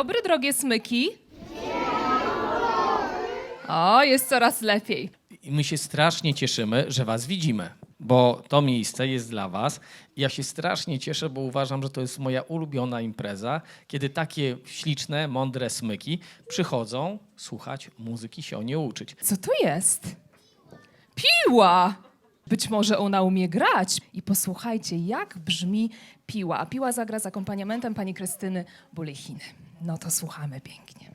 Dobry, drogie smyki. O, jest coraz lepiej. I my się strasznie cieszymy, że was widzimy, bo to miejsce jest dla was. Ja się strasznie cieszę, bo uważam, że to jest moja ulubiona impreza, kiedy takie śliczne, mądre smyki przychodzą słuchać muzyki, się o nie uczyć. Co to jest? Piła! Być może ona umie grać. I posłuchajcie, jak brzmi piła. A piła zagra z akompaniamentem pani Krystyny Bulechiny. No to słuchamy pięknie.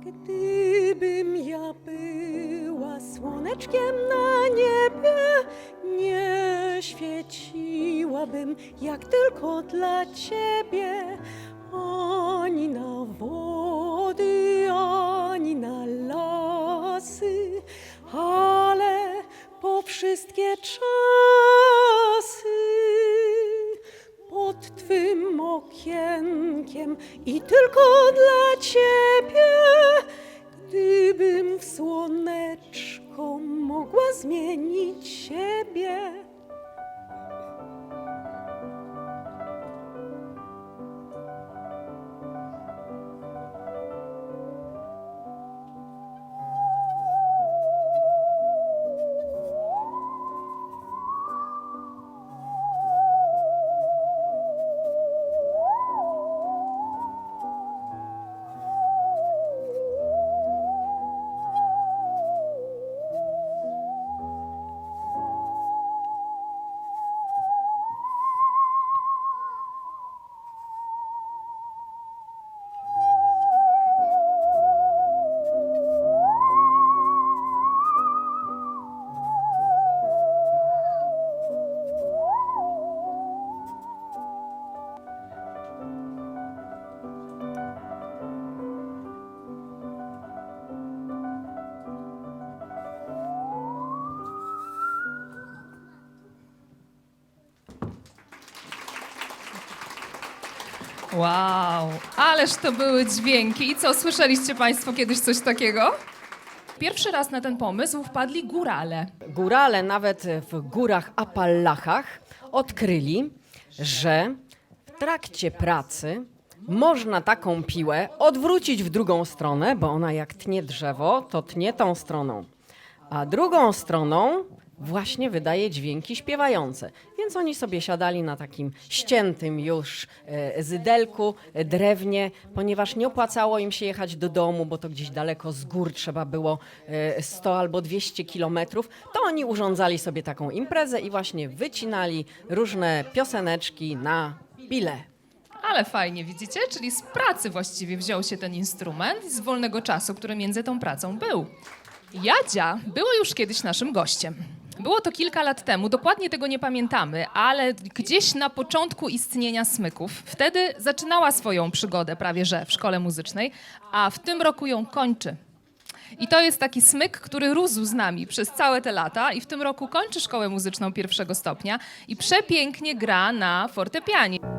Gdybym ja była słoneczkiem na niebie, nie świeciłabym jak tylko dla ciebie, ani na wody, ani na lasy, ale po wszystkie czasy pod twym okienkiem i tylko dla ciebie, gdybym w słoneczko mogła zmienić siebie. Wow, ależ to były dźwięki. I co, słyszeliście Państwo kiedyś coś takiego? Pierwszy raz na ten pomysł wpadli górale. Górale nawet w górach Appalachach odkryli, że w trakcie pracy można taką piłę odwrócić w drugą stronę, bo ona jak tnie drzewo, to tnie tą stroną. A drugą stroną właśnie wydaje dźwięki śpiewające. Więc oni sobie siadali na takim ściętym już e, zydelku, e, drewnie, ponieważ nie opłacało im się jechać do domu, bo to gdzieś daleko z gór trzeba było e, 100 albo 200 kilometrów, to oni urządzali sobie taką imprezę i właśnie wycinali różne pioseneczki na bile. Ale fajnie, widzicie? Czyli z pracy właściwie wziął się ten instrument i z wolnego czasu, który między tą pracą był. Jadzia była już kiedyś naszym gościem. Było to kilka lat temu, dokładnie tego nie pamiętamy, ale gdzieś na początku istnienia smyków. Wtedy zaczynała swoją przygodę prawie że w szkole muzycznej, a w tym roku ją kończy. I to jest taki smyk, który rósł z nami przez całe te lata i w tym roku kończy szkołę muzyczną pierwszego stopnia i przepięknie gra na fortepianie.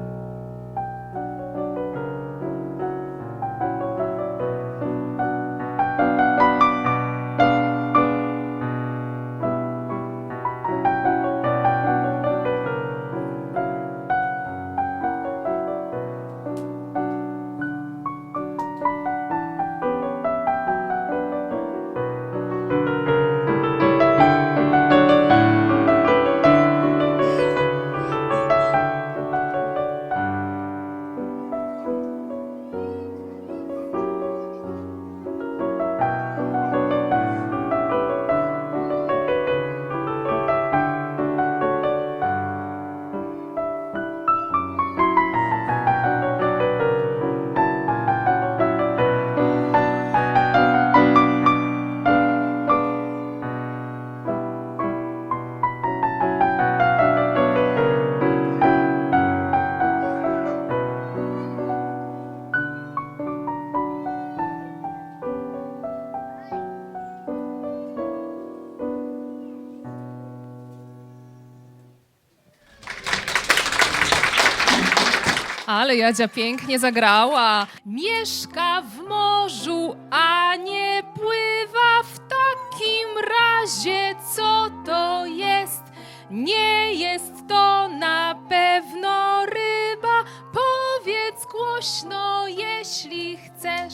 Ale Jadzia pięknie zagrała. Mieszka w morzu, a nie pływa. W takim razie co to jest? Nie jest to na pewno ryba. Powiedz głośno, jeśli chcesz.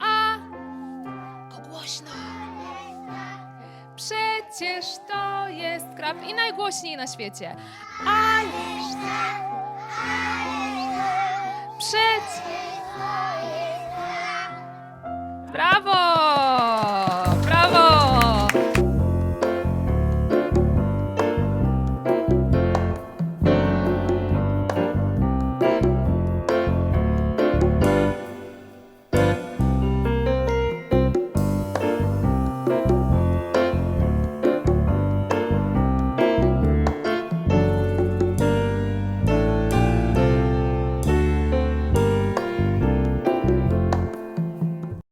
A to głośno. Przecież to jest krab i najgłośniej na świecie. A Przed...